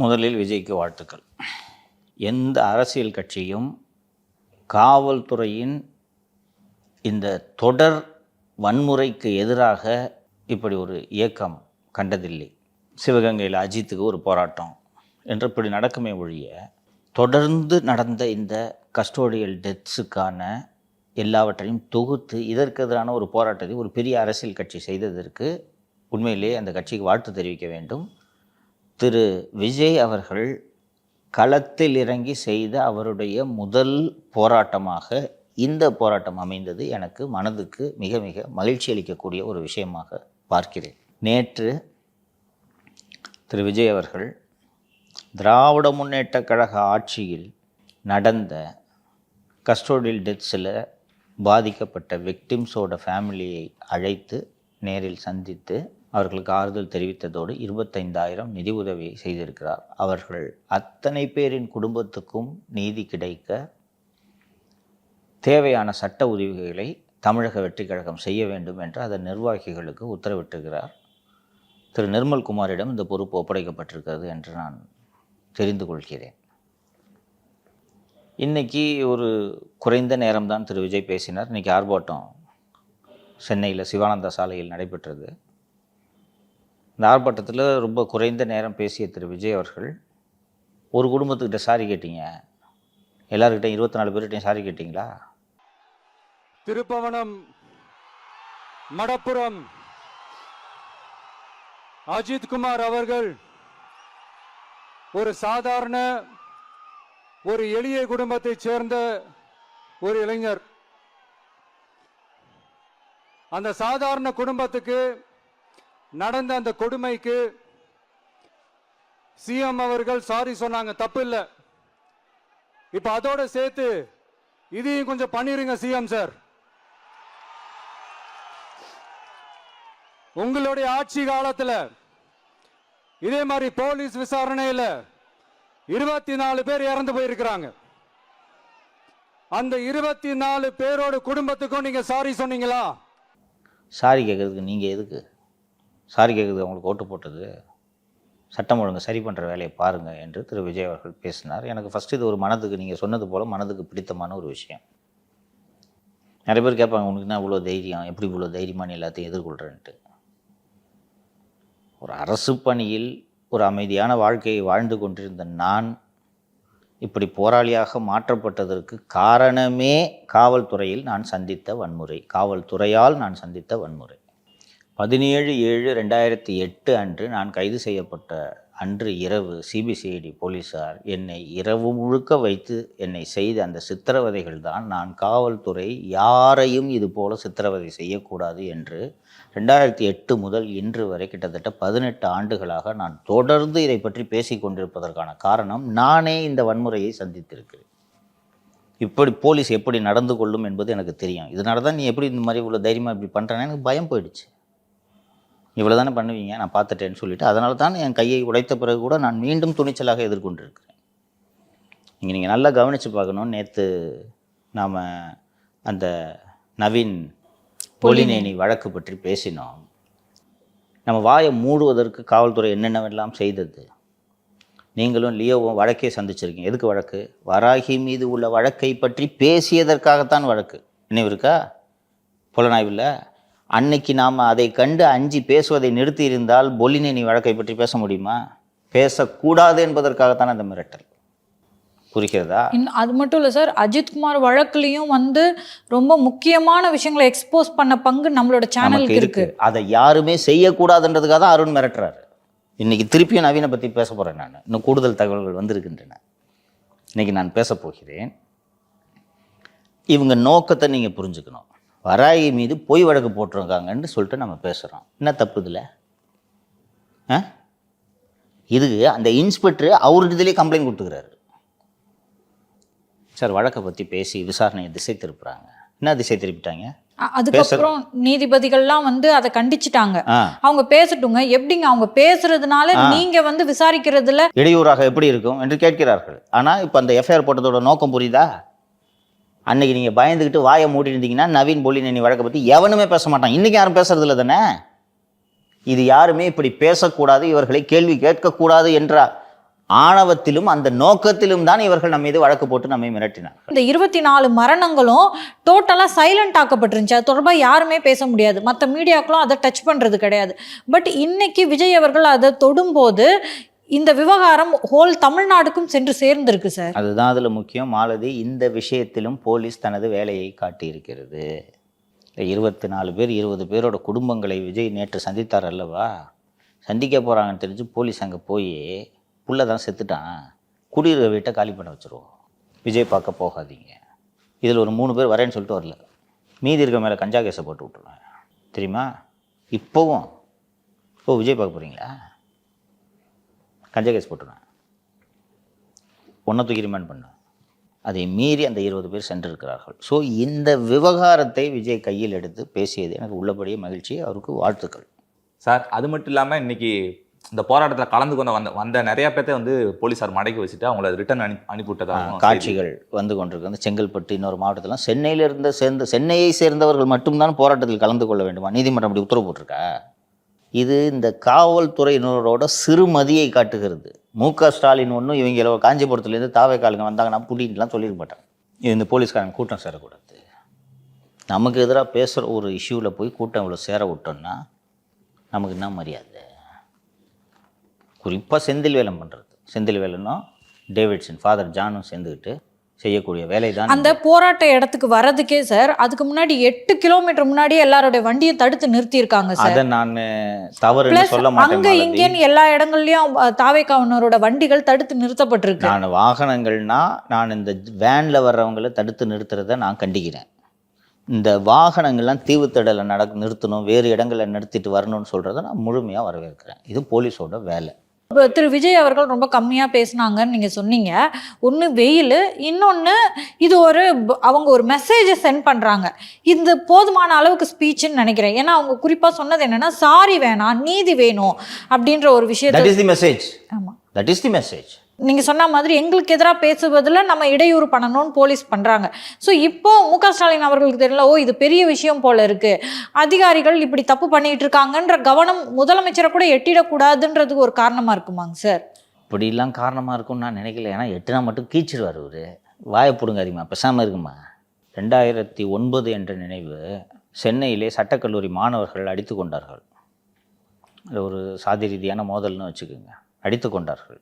முதலில் விஜய்க்கு வாழ்த்துக்கள். எந்த அரசியல் கட்சியும் காவல்துறையின் இந்த தொடர் வன்முறைக்கு எதிராக இப்படி ஒரு இயக்கம் கண்டதில்லை. சிவகங்கையில் அஜித்துக்கு ஒரு போராட்டம் என்று இப்படி நடக்குமே ஒழிய தொடர்ந்து நடந்த இந்த கஸ்டோடியல் டெத்ஸுக்கான எல்லாவற்றையும் தொகுத்து இதற்கு எதிரான ஒரு போராட்டத்தை ஒரு பெரிய அரசியல் கட்சி செய்ததற்கு உண்மையிலேயே அந்த கட்சிக்கு வாழ்த்து தெரிவிக்க வேண்டும். திரு விஜய் அவர்கள் களத்தில் இறங்கி செய்த அவருடைய முதல் போராட்டமாக இந்த போராட்டம் அமைந்தது எனக்கு மனதுக்கு மிக மிக மகிழ்ச்சி அளிக்கக்கூடிய ஒரு விஷயமாக பார்க்கிறேன். நேற்று திரு விஜய் அவர்கள் திராவிட முன்னேற்ற கழக ஆட்சியில் நடந்த கஸ்டோடியல் டெத்ஸில் பாதிக்கப்பட்ட விக்டிம்ஸோட ஃபேமிலியை அழைத்து நேரில் சந்தித்து அவர்களுக்கு ஆறுதல் தெரிவித்ததோடு இருபத்தைந்தாயிரம் நிதி உதவி செய்திருக்கிறார். அவர்கள் அத்தனை பேரின் குடும்பத்துக்கும் நீதி கிடைக்க தேவையான சட்ட உதவிகளை தமிழக வெற்றிக் கழகம் செய்ய வேண்டும் என்று அதன் நிர்வாகிகளுக்கு உத்தரவிட்டுகிறார் திரு நிர்மல் குமாரிடம் இந்த பொறுப்பு ஒப்படைக்கப்பட்டிருக்கிறது என்று நான் தெரிந்து கொள்கிறேன். இன்னைக்கு ஒரு குறைந்த நேரம்தான் திரு விஜய் பேசினார். இன்றைக்கி ஆர்ப்பாட்டம் சென்னையில் சிவானந்தா சாலையில் நடைபெற்றது. இந்த ஆர்ப்பாட்டத்தில் ரொம்ப குறைந்த நேரம் பேசிய திரு விஜய் அவர்கள் ஒரு குடும்பத்துக்கிட்ட சாரி கேட்டீங்க. எல்லாருக்கிட்டையும் இருபத்தி நாலு பேர்கிட்டையும் சாரி கேட்டிங்களா? திருப்பவனம் மடப்புரம் அஜித் குமார் அவர்கள் ஒரு சாதாரண ஒரு எளிய குடும்பத்தைச் சேர்ந்த ஒரு இளைஞர். அந்த சாதாரண குடும்பத்துக்கு நடந்த அந்த கொடுமைக்கு சிஎம் அவர்கள் சாரி சொன்னாங்க தப்பு இல்லை இப்ப அதோட சேர்த்து இதையும் கொஞ்சம் பண்ணிருங்க சிஎம் சார். உங்களுடைய ஆட்சி காலத்துல இதே மாதிரி போலீஸ் விசாரணையில இருபத்தி நாலு பேர் இறந்து போயிருக்கிறாங்க. அந்த இருபத்தி நாலு பேரோட குடும்பத்துக்கும் நீங்க சாரி சொன்னீங்களா? சாரி கேட்கறதுக்கு நீங்க எதுக்கு? சாரி கேட்குது அவங்களுக்கு ஓட்டு போட்டது. சட்டம் ஒழுங்கு சரி பண்ணுற வேலையை பாருங்கள் என்று திரு விஜய் அவர்கள் பேசினார். எனக்கு ஃபஸ்ட்டு இது ஒரு மனதுக்கு நீங்கள் சொன்னது போல் மனதுக்கு பிடித்தமான ஒரு விஷயம். நிறைய பேர் கேட்பாங்க உனக்கு என்ன இவ்வளோ தைரியம்? எப்படி இவ்வளோ தைரியமாக எல்லாத்தையும் எதிர்கொள்கிறேன்ட்டு ஒரு அரசு பணியில் ஒரு அமைதியான வாழ்க்கையை வாழ்ந்து கொண்டிருந்த நான் இப்படி போராளியாக மாற்றப்பட்டதற்கு காரணமே காவல்துறையில் நான் சந்தித்த வன்முறை. காவல்துறையால் நான் சந்தித்த வன்முறை. பதினேழு ஏழு ரெண்டாயிரத்தி எட்டு அன்று நான் கைது செய்யப்பட்ட அன்று இரவு சிபிசிஐடி போலீசார் என்னை இரவு முழுக்க வைத்து என்னை செய்த அந்த சித்திரவதைகள் தான் நான் காவல்துறை யாரையும் இது போல சித்திரவதை செய்யக்கூடாது என்று ரெண்டாயிரத்தி எட்டு முதல் இன்று வரை கிட்டத்தட்ட பதினெட்டு ஆண்டுகளாக நான் தொடர்ந்து இதை பற்றி பேசிக் கொண்டிருப்பதற்கான காரணம் நானே இந்த வன்முறையை சந்தித்திருக்கிறேன். இப்படி போலீஸ் எப்படி நடந்து கொள்ளும் என்பது எனக்கு தெரியும். இதனால தான் நீ எப்படி இந்த மாதிரி இவ்வளோ தைரியமாக இப்படி பண்ணுறேன்னு எனக்கு பயம் போயிடுச்சு. இவ்வளோ தானே பண்ணுவீங்க? நான் பார்த்துட்டேன்னு சொல்லிட்டு அதனால தான் என் கையை உடைத்த பிறகு கூட நான் மீண்டும் துணிச்சலாக எதிர்கொண்டிருக்கிறேன். இங்கே நீங்கள் நல்லா கவனித்து பார்க்கணும். நேற்று நாம் அந்த நவீன் பொலினேனி வழக்கு பற்றி பேசினோம். நம்ம வாயை மூடுவதற்கு காவல்துறை என்னென்னவெல்லாம் செய்தது? நீங்களும் லியோவும் வழக்கே சந்திச்சிருக்கீங்க. எதுக்கு வழக்கு? வராகி மீது உள்ள வழக்கை பற்றி பேசியதற்காகத்தான் வழக்கு. நினைவு இருக்கா? புலனாய்வில் அன்னைக்கு நாம் அதை கண்டு அஞ்சி பேசுவதை நிறுத்தி இருந்தால் பொலினேனி வழக்கை பற்றி பேச முடியுமா? பேசக்கூடாது என்பதற்காகத்தான் அந்த மிரட்டல். புரிகிறதா? அது மட்டும் இல்லை சார் அஜித்குமார் வழக்குலையும் வந்து ரொம்ப முக்கியமான விஷயங்களை எக்ஸ்போஸ் பண்ண பங்கு நம்மளோட சேனலுக்கு இருக்கு. இருக்கு. அதை யாருமே செய்யக்கூடாதுன்றதுக்காக தான் அருண் மிரட்டுறாரு. இன்னைக்கு திருப்பியும் நவீனை பற்றி பேச போகிறேன் நான். இன்னும் கூடுதல் தகவல்கள் வந்திருக்கின்றன. இன்னைக்கு நான் பேச போகிறேன். இவங்க நோக்கத்தை நீங்கள் புரிஞ்சுக்கணும். வராகி மீது பொய் வழக்கு போட்டிருக்காங்கன்னு சொல்லிட்டு நம்ம பேசுகிறோம் என்ன தப்பு இதில்? ஆ? இதுக்கு அந்த இன்ஸ்பெக்டர் அவர்கிட்ட இதுலேயே கம்ப்ளைண்ட் கொடுத்துக்கிறாரு. சார் வழக்கை பற்றி பேசி விசாரணையை திசை திருப்புறாங்க. என்ன திசை திருப்பிட்டாங்க? அதுக்கப்புறம் நீதிபதிகள்லாம் வந்து அதை கண்டிச்சிட்டாங்க. அவங்க பேசட்டுங்க. எப்படிங்க அவங்க பேசுறதுனால நீங்க வந்து விசாரிக்கிறதுல? இடையூறாக எப்படி இருக்கும் என்று கேட்கிறார்கள். ஆனால் இப்போ அந்த எஃப்ஐஆர் போட்டதோட நோக்கம் புரியுதா? அன்னைக்கு நீங்கள் பயந்துக்கிட்டு வாயை மூடி இருந்தீங்கன்னா நவீன் பொலினேனி வழக்கை பற்றி எவனுமே பேச மாட்டான். இன்றைக்கி யாரும் பேசுறது இல்லை தானே? இது யாருமே இப்படி பேசக்கூடாது இவர்களை கேள்வி கேட்கக்கூடாது என்ற ஆணவத்திலும் அந்த நோக்கத்திலும் தான் இவர்கள் நம்ம மீது வழக்கு போட்டு நம்மை மிரட்டினார் இந்த இருபத்தி நாலு மரணங்களும் டோட்டலாக சைலண்ட் ஆக்கப்பட்டிருந்துச்சு. அது தொடர்பாக யாருமே பேச முடியாது. மற்ற மீடியாக்களும் அதை டச் பண்ணுறது கிடையாது. பட் இன்னைக்கு விஜய் அவர்கள் அதை தொடும்போது இந்த விவகாரம் ஹோல் தமிழ்நாடுக்கும் சென்று சேர்ந்திருக்கு சார் அதுதான் அதில் முக்கியம். மாலதி இந்த விஷயத்திலும் போலீஸ் தனது வேலையை காட்டியிருக்கிறது. இருபத்தி நாலு பேர் இருபது பேரோட குடும்பங்களை விஜய் நேற்று சந்தித்தார் அல்லவா? சந்திக்க போகிறாங்கன்னு தெரிஞ்சு போலீஸ் அங்கே போய் புள்ள தான் செத்துட்டான். குடியிருக்க வீட்டை காலி பண்ண வச்சுருவோம். விஜய் பார்க்க போகாதீங்க. இதில் ஒரு மூணு பேர் வரேன்னு சொல்லிட்டு வரல. மீதி இருக்க மேலே கஞ்சா கேஸை போட்டு விட்ருவேன் தெரியுமா? இப்போவும். ஓ விஜய் பார்க்க போகிறீங்களா கஞ்சா கேஸ் போட்டுருவேன். ஒன்றை தூக்கி ரிமாண்ட் பண்ண. அதை மீறி அந்த இருபது பேர் சென்றிருக்கிறார்கள். ஸோ இந்த விவகாரத்தை விஜய் கையில் எடுத்து பேசியது எனக்கு உள்ளபடியே மகிழ்ச்சி அவருக்கு வாழ்த்துக்கள். சார் அது மட்டும் இல்லாமல் இன்னைக்கு இந்த போராட்டத்தில் கலந்து கொண்ட வந்த வந்த நிறைய பேர்த்த வந்து போலீஸார் மடக்கி வச்சுட்டு அவங்கள ரிட்டர்ன் அனுப்பி அனுப்பிவிட்டதாக காட்சிகள் வந்து கொண்டிருக்கு. அந்த செங்கல்பட்டு இன்னொரு மாவட்டத்திலாம் சென்னையில் இருந்த சேர்ந்த சென்னையை சேர்ந்தவர்கள் மட்டும்தான் போராட்டத்தில் கலந்து கொள்ள வேண்டுமா? நீதிமன்றம் அப்படி உத்தரவு போட்டிருக்கா? இது இந்த காவல்துறையினரோட சிறுமதியை காட்டுகிறது. மு க ஸ்டாலின் ஒன்றும் இவங்க காஞ்சிபுரத்துலேருந்து தாவே காலுங்க வந்தாங்கன்னா புடின்லாம் சொல்லியிருக்க மாட்டாங்க இந்த போலீஸ்காரங்க கூட்டம் சேரக்கூடாது. நமக்கு எதிராக பேசுகிற ஒரு இஷ்யூவில் போய் கூட்டம் இவ்வளோ சேர விட்டோம்னா நமக்கு என்ன மரியாதை? குறிப்பாக செந்தில் வேலம் பண்ணுறது செந்தில் வேலனும் டேவிட்சன் ஃபாதர் ஜானும் சேர்ந்துக்கிட்டு செய்யக்கூடிய வேலை தான் அந்த போராட்ட இடத்துக்கு வர்றதுக்கே சார் அதுக்கு முன்னாடி எட்டு கிலோமீட்டர் முன்னாடியே எல்லாரோட வண்டியை தடுத்து நிறுத்தியிருக்காங்க சார். அதை நான் பிளஸ் சொல்ல மாட்டேன் அங்க. இங்கேன்னு எல்லா இடங்கள்லயும் தாவேக்காவனரோட வண்டிகள் தடுத்து நிறுத்தப்பட்டிருக்கு. நான் வாகனங்கள்னா நான் இந்த வேனில் வர்றவங்கள தடுத்து நிறுத்துறதை நான் கண்டிக்கிறேன். இந்த வாகனங்கள்லாம் தீவுத்தடலை நடக்க நிறுத்தணும் வேறு இடங்களில் நிறுத்திட்டு வரணும்னு சொல்கிறத நான் முழுமையாக வரவேற்கிறேன். இது போலீஸோட வேலை. இப்போ திரு விஜய் அவர்கள் ரொம்ப கம்மியாக பேசுனாங்கன்னு நீங்கள் சொன்னீங்க. ஒன்று வெயில் இன்னொன்று இது ஒரு அவங்க ஒரு மெசேஜை சென்ட் பண்ணுறாங்க இந்த போதுமான அளவுக்கு ஸ்பீச்சுன்னு நினைக்கிறேன். ஏன்னா அவங்க குறிப்பாக சொன்னது என்னன்னா சாரி வேணாம் நீதி வேணும் அப்படின்ற ஒரு விஷயத்தை தட் இஸ் தி மெசேஜ் ஆமாம் தட் இஸ் தி மெசேஜ் நீங்கள் சொன்ன மாதிரி எங்களுக்கு எதிராக பேசுவதில் நம்ம இடையூறு பண்ணணும்னு போலீஸ் பண்ணுறாங்க ஸோ இப்போ மு க ஸ்டாலின் அவர்களுக்கு தெரியல ஓ இது பெரிய விஷயம் போல இருக்குது அதிகாரிகள் இப்படி தப்பு பண்ணிகிட்டு இருக்காங்கன்ற கவனம் முதலமைச்சரை கூட எட்டிடக்கூடாதுன்றதுக்கு ஒரு காரணமாக இருக்குமாங்க சார்? இப்படிலாம் காரணமாக இருக்கும்னு நான் நினைக்கல. ஏன்னா எட்டுனா மட்டும் கீச்சிடுவார் அவர். வாயை பிடுங்க அதிகமாக பேசாமல் இருக்குமா ரெண்டாயிரத்தி ஒன்பது என்ற நினைவு சென்னையிலே சட்டக்கல்லூரி மாணவர்கள் அடித்து கொண்டார்கள். அது ஒரு சாதி ரீதியான மோதல்னு வச்சுக்கோங்க. அடித்து கொண்டார்கள்.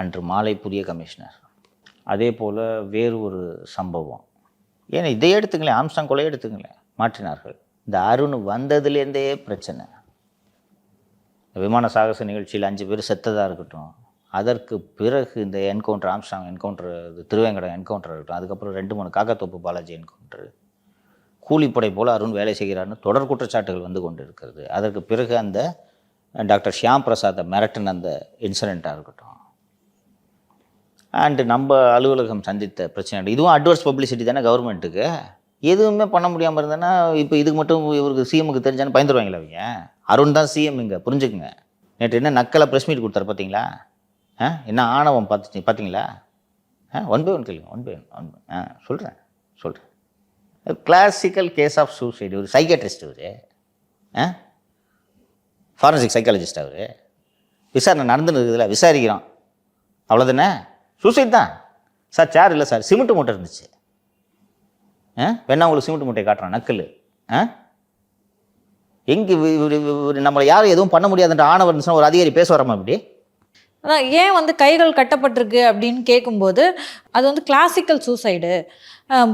அன்று மாலை புதிய கமிஷனர். அதே போல் வேறு ஒரு சம்பவம். ஏன்னா இதை எடுத்துங்களேன் ஆம்சாங் கொலை எடுத்துங்களேன் மாற்றினார்கள். இந்த அருண் வந்ததுலேருந்தே பிரச்சனை. விமான சாகச நிகழ்ச்சியில் அஞ்சு பேர் செத்ததாக இருக்கட்டும் அதற்கு பிறகு இந்த என்கவுண்டர் ஆம்ஸ்டாங் என்கவுண்டர் இது திருவேங்கடம் என்கவுண்டர் இருக்கட்டும் அதுக்கப்புறம் ரெண்டு மூணு காக்கத்தோப்பு பாலாஜி என்கவுண்டர். கூலிப்படை போல் அருண் வேலை செய்கிறார்னு தொடர் குற்றச்சாட்டுகள் வந்து கொண்டு இருக்கிறது அதற்கு பிறகு அந்த டாக்டர் ஷியாம் பிரசாத்தை மிரட்டின அந்த இன்சிடெண்ட்டாக இருக்கட்டும் அண்டு நம்ம அலுவலகம் சந்தித்த பிரச்சனை இதுவும் அட்வர்ஸ் பப்ளிசிட்டி தானே கவர்மெண்ட்டுக்கு எதுவுமே பண்ண முடியாமல் இருந்தேன்னா இப்போ இதுக்கு மட்டும் இவருக்கு சிஎம்முக்கு தெரிஞ்சான்னு பயந்துருவாங்களா அவங்க அருண் தான் சிஎம் இங்கே புரிஞ்சுக்குங்க. நேற்று என்ன நக்கலை ப்ரெஸ் மீட் கொடுத்தாரு பார்த்தீங்களா? ஆ? என்ன ஆணவம் பார்த்து பார்த்தீங்களா? ஆ? ஒன் பை ஒன் கேளுங்க ஒன் பை ஒன் ஒன் ஆ சொல்கிறேன் சொல்கிறேன் கிளாசிக்கல் கேஸ் ஆஃப் சூசைடு ஒரு சைக்காட்ரிஸ்ட் அவர். ஆ? ஃபாரன்சிக் சைக்காலஜிஸ்ட் அவர். விசாரணை நடந்துன்னு இருக்குதுல்ல விசாரிக்கிறோம். அவ்வளோதானே சூசைட் தான். சார் சேர் இல்லை சார். சிமெண்ட் மூட்டை இருந்துச்சு. ஆ? வேணா உங்களுக்கு சிமெண்ட் மூட்டையை காட்டுறான் நக்கல். ஆ? எங்கே நம்மளை யாரும் எதுவும் பண்ண முடியாதுன்ற ஆணவர் இருந்துச்சுன்னா ஒரு அதிகாரி பேச வராமா இப்படி அதான் ஏன் வந்து கைகள் கட்டப்பட்டிருக்கு அப்படின்னு கேட்கும்போது அது வந்து கிளாசிக்கல் சூசைடு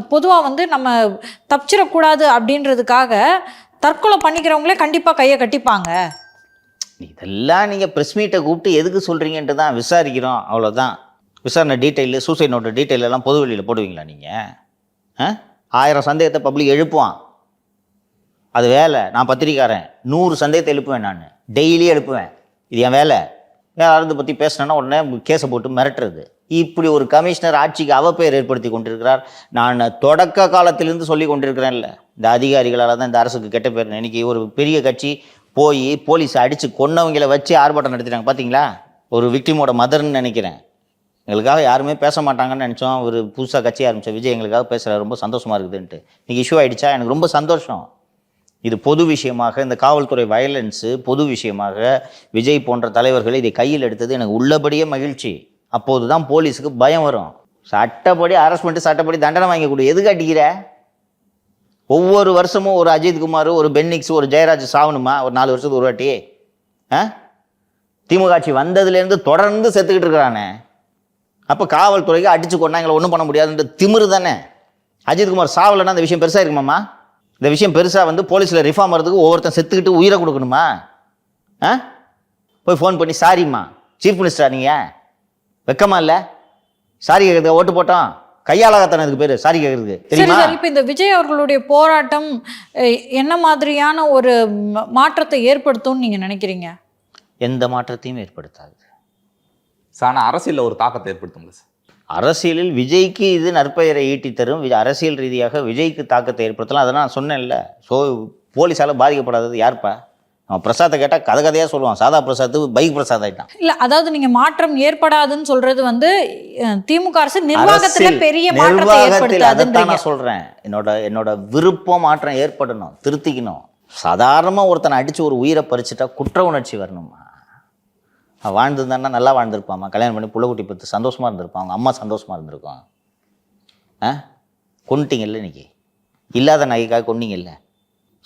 பொதுவாக வந்து நம்ம தப்பிச்சிடக்கூடாது அப்படின்றதுக்காக தற்கொலை பண்ணிக்கிறவங்களே கண்டிப்பாக கையை கட்டிப்பாங்க. இதெல்லாம் நீங்கள் ப்ரெஸ் மீட்டை கூப்பிட்டு எதுக்கு சொல்கிறீங்கன்ட்டு தான் விசாரிக்கிறோம். அவ்வளோதான் விசாரணை டீட்டெயிலு சூசைட் நோட்டு டீட்டெயில் எல்லாம் பொது வெளியில் போடுவீங்களா நீங்கள் ஆ? ஆயிரம் சந்தேகத்தை பப்ளிக் எழுப்புவான். அது வேலை. நான் பத்திரிக்காரன் நூறு சந்தேகத்தை எழுப்புவேன் நான். டெய்லி எழுப்புவேன். இது என் வேலை. யாராவது பற்றி பேசினேன்னா உடனே கேஸை போட்டு மிரட்டுறது. இப்படி ஒரு கமிஷனர் ஆட்சிக்கு அவப்பெயர் ஏற்படுத்தி கொண்டிருக்கிறார். நான் தொடக்க காலத்திலிருந்து சொல்லி கொண்டிருக்கிறேன்ல. இந்த அதிகாரிகளால் தான் இந்த அரசுக்கு கெட்ட பேர். இன்னைக்கு ஒரு பெரிய கட்சி போய் போலீஸ் அடித்து கொன்னவங்கள வச்சு ஆர்ப்பாட்டம் நடத்திட்டாங்க. பார்த்தீங்களா ஒரு விக்டிமோட மதர்னு நினைக்கிறேன். எங்களுக்காக யாருமே பேச மாட்டாங்கன்னு நினச்சோம். ஒரு புதுசாக கட்சி ஆரம்பித்த விஜய் எங்களுக்காக பேசுகிறார் ரொம்ப சந்தோஷமாக இருக்குதுன்ட்டு. இன்றைக்கி இஷ்யூ ஆயிடுச்சா? எனக்கு ரொம்ப சந்தோஷம். இது பொது விஷயமாக இந்த காவல்துறை வயலன்ஸு பொது விஷயமாக விஜய் போன்ற தலைவர்கள் இதை கையில் எடுத்தது எனக்கு உள்ளபடியே மகிழ்ச்சி. அப்போது தான் போலீஸுக்கு பயம் வரும். சட்டப்படி அரெஸ்ட் பண்ணிட்டு சட்டப்படி தண்டனை வாங்கக்கூடிய கொடு எதுக்கு அடிக்கிற? ஒவ்வொரு வருஷமும் ஒரு அஜித் குமார் ஒரு பென்னிக்ஸ் ஒரு ஜெயராஜ் சாவணுமா ஒரு நாலு வருஷத்துக்கு ஒரு வாட்டி. ஆ? திமுக ஆட்சி வந்ததுலேருந்து தொடர்ந்து செத்துக்கிட்டு இருக்கிறானே. அப்போ காவல்துறைக்கு அடிச்சு கொண்டா எங்களை ஒன்றும் பண்ண முடியாதுன்ற திமிரு தானே? அஜித்குமார் சாவலைன்னா அந்த விஷயம் பெருசாக இருக்குமாம்மா? இந்த விஷயம் பெருசாக வந்து போலீஸில் ரிஃபார்ம் வரதுக்கு ஒவ்வொருத்தன் செத்துக்கிட்டு உயிரை கொடுக்கணுமா? ஆ? போய் ஃபோன் பண்ணி சாரிம்மா சீஃப் மினிஸ்டரா நீங்கள் வெக்கமா இல்லை? சாரி கேட்குறதுக்கு ஓட்டு போட்டோம். கையாளாகத்தானே இதுக்கு பேர் சாரி கேட்குறதுக்கு சரி தெரியுமா? இப்போ இந்த விஜய் அவர்களுடைய போராட்டம் என்ன மாதிரியான ஒரு மாற்றத்தை ஏற்படுத்தும்னு நீங்க நினைக்கிறீங்க? எந்த மாற்றத்தையும் ஏற்படுத்தாது. சார் ஆனால் அரசியலில் ஒரு தாக்கத்தை ஏற்படுத்தும்ல சார்? அரசியலில் விஜய்க்கு இது நற்பெயரை ஈட்டி தரும். அரசியல் ரீதியாக விஜய்க்கு தாக்கத்தை ஏற்படுத்தலாம். அதை நான் சொன்னேன்ல. ஸோ போலீஸால் பாதிக்கப்படாதது யார்ப்பா? அவன் பிரசாத்தை கேட்டால் கதை கதையாக சொல்லுவான். சாதா பிரசாத் பைக் பிரசாத் ஆயிட்டான். இல்ல அதாவது நீங்க மாற்றம் ஏற்படாதுன்னு சொல்றது வந்து திமுக அரசு நிர்வாகத்துல பெரிய நிர்வாகத்தில் அதைத்தான் ஏற்படுத்தாதுன்றீங்க நான் சொல்கிறேன் என்னோட என்னோட விருப்பம் மாற்றம் ஏற்படணும் திருத்திக்கணும். சாதாரணமாக ஒருத்தனை அடித்து ஒரு உயிரை பறிச்சுட்டா குற்ற உணர்ச்சி வரணுமா? வாழ்ந்துருந்தான்னா நல்லா வாழ்ந்திருப்பாம்மா கல்யாணம் பண்ணி புள்ள குட்டி பத்து சந்தோஷமாக இருந்திருப்பான். அவங்க அம்மா சந்தோஷமாக இருந்திருக்கும். ஆ? கொண்டுட்டீங்கல்ல இன்னைக்கு? இல்லாத நகைக்காக கொண்டீங்கல்ல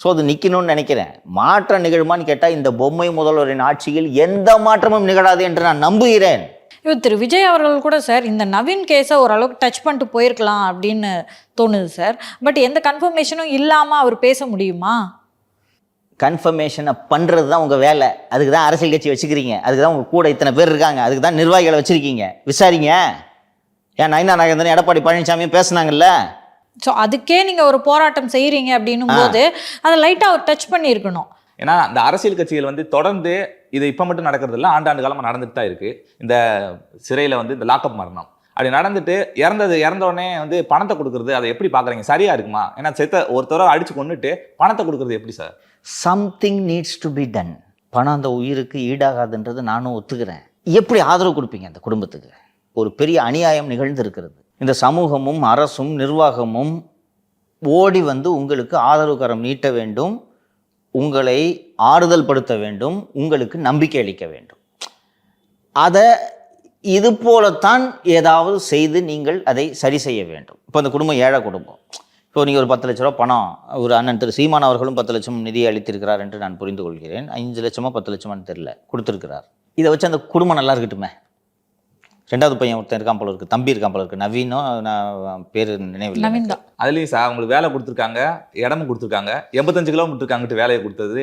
ஸோ அது நிற்கணும்னு நினைக்கிறேன். மாற்றம் நிகழுமான்னு கேட்டால் இந்த பொம்மை முதல்வரின் ஆட்சியில் எந்த மாற்றமும் நிகழாது என்று நான் நம்புகிறேன். இப்போ திரு விஜய் அவர்கள் கூட சார் இந்த நவீன் கேஸை ஓரளவுக்கு டச் பண்ணிட்டு போயிருக்கலாம் அப்படின்னு தோணுது சார். பட் எந்த கன்ஃபர்மேஷனும் இல்லாமல் அவர் பேச முடியுமா? கன்ஃபர்மேஷனை பண்ணுறது தான் உங்கள் வேலை. அதுக்கு தான் அரசியல் கட்சி வச்சுக்கிறீங்க. அதுக்கு தான் உங்கள் கூட இத்தனை பேர் இருக்காங்க. அதுக்கு தான் நிர்வாகிகளை வச்சுருக்கீங்க. விசாரிங்க. ஏன் நயினா நாகேந்திரன் எடப்பாடி பழனிசாமியும் பேசுனாங்கல்ல? ஸோ அதுக்கே நீங்க ஒரு போராட்டம் செய்றீங்க அப்படின்னும் போது அதை லைட்டா அவர் டச் பண்ணியிருக்கணும். ஏன்னா இந்த அரசியல் கட்சிகள் வந்து தொடர்ந்து இது இப்போ மட்டும் நடக்கிறது இல்லை ஆண்டாண்டு காலமாக நடந்துட்டு தான் இருக்கு. இந்த சிறையில் வந்து இந்த லாக்அப் மரணம். அப்படி நடந்துட்டு இறந்தது இறந்த உடனே வந்து பணத்தை கொடுக்கறது அதை எப்படி பார்க்குறீங்க? சரியா இருக்குமா? ஏன்னா செத்த ஒருத்தர அடிச்சு கொண்டுட்டு பணத்தை கொடுக்கறது எப்படி sir something needs to be done பணம் அந்த உயிருக்கு ஈடாகாதுன்றது நானும் ஒத்துக்கிறேன். எப்படி ஆதரவு கொடுப்பீங்க அந்த குடும்பத்துக்கு? ஒரு பெரிய அநியாயம் நிகழ்ந்திருக்கிறது. இந்த சமூகமும் அரசும் நிர்வாகமும் ஓடி வந்து உங்களுக்கு ஆதரவு கரம் நீட்ட வேண்டும். உங்களை ஆறுதல் படுத்த வேண்டும். உங்களுக்கு நம்பிக்கை அளிக்க வேண்டும். அதை இது போலத்தான் ஏதாவது செய்து நீங்கள் அதை சரி செய்ய வேண்டும். இப்போ அந்த குடும்பம் ஏழை குடும்பம். இப்போ நீங்கள் ஒரு பத்து லட்ச ரூபா பணம் ஒரு அண்ணன் திரு சீமான் அவர்களும் பத்து லட்சம் நிதி அளித்திருக்கிறார் என்று நான் புரிந்து கொள்கிறேன். அஞ்சு லட்சமோ பத்து லட்சமான்னு தெரியல கொடுத்துருக்கிறார். இதை வச்சு அந்த குடும்பம் நல்லா இருக்கட்டுமே. ரெண்டாவது பையன் ஒருத்தன் இருக்கான் போல இருக்கு தம்பி இருக்கான் போல இருக்கு. நவீனும் நான் பேர் நினைவில் நவீன் தான் அதுலயும் சார் அவங்களுக்கு வேலை கொடுத்துருக்காங்க இடமும் கொடுத்துருக்காங்க. எண்பத்தஞ்சு கிலோமீட்டர் இருக்காங்கிட்டு வேலையை கொடுத்தது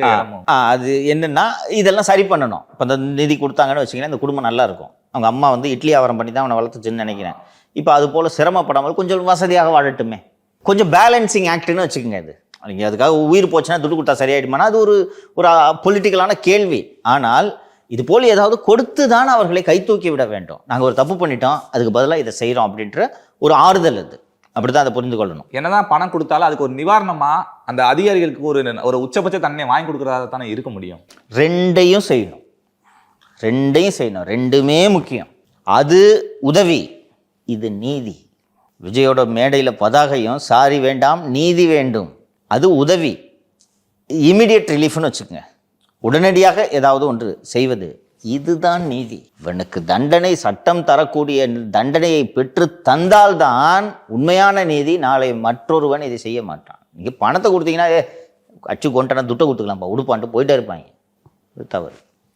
அது என்னன்னா இதெல்லாம் சரி பண்ணணும். இப்போ இந்த நிதி கொடுத்தாங்கன்னு வச்சிங்கன்னா இந்த குடும்பம் நல்லா இருக்கும். அவங்க அம்மா வந்து இட்லி ஆவரம் பண்ணி தான் அவனை வளர்த்துச்சுன்னு நினைக்கிறேன். இப்போ அது போல் சிரமப்படாமல் கொஞ்சம் வசதியாக வாழட்டுமே. கொஞ்சம் பேலன்சிங் ஆக்ட்னு வச்சுக்கோங்க இது. நீங்கள் அதுக்காக உயிர் போச்சுன்னா துட்டு கொடுத்தா சரியாயிடுமானா அது ஒரு ஒரு பொலிட்டிக்கலான கேள்வி. ஆனால் இது போல் ஏதாவது கொடுத்து தான் அவர்களை கை தூக்கி விட வேண்டும். நாங்கள் ஒரு தப்பு பண்ணிட்டோம் அதுக்கு பதிலாக இதை செய்கிறோம் அப்படின்ற ஒரு ஆறுதல் அது. அப்படி தான் அதை புரிந்து கொள்ளணும். என்னதான் பணம் கொடுத்தாலும் அதுக்கு ஒரு நிவாரணமா அந்த அதிகாரிகளுக்கு ஒரு ஒரு உச்சபட்ச தன்மையை வாங்கி கொடுக்கறதா தானே இருக்க முடியும்? ரெண்டையும் செய்யணும். ரெண்டையும் செய்யணும். ரெண்டுமே முக்கியம். அது உதவி இது நீதி. விஜயோட மேடையில் பதாகையும் சாரி வேண்டாம் நீதி வேண்டும். அது உதவி. இமிடியட் ரிலீஃப்னு வச்சுக்கோங்க. உடனடியாக ஏதாவது ஒன்று செய்வது. இதுதான் நீதி. இவனுக்கு தண்டனை சட்டம் தரக்கூடிய தண்டனையை பெற்று தந்தால்தான் உண்மையான நீதி. நாளை மற்றொருவன் இதை செய்ய மாட்டான். நீங்கள் பணத்தை கொடுத்தீங்கன்னா ஏ அச்சு கொண்டனா துட்டை கொடுத்துக்கலாம்ப்பா உடுப்பான்ட்டு போயிட்டே இருப்பாங்க. இது தவறு.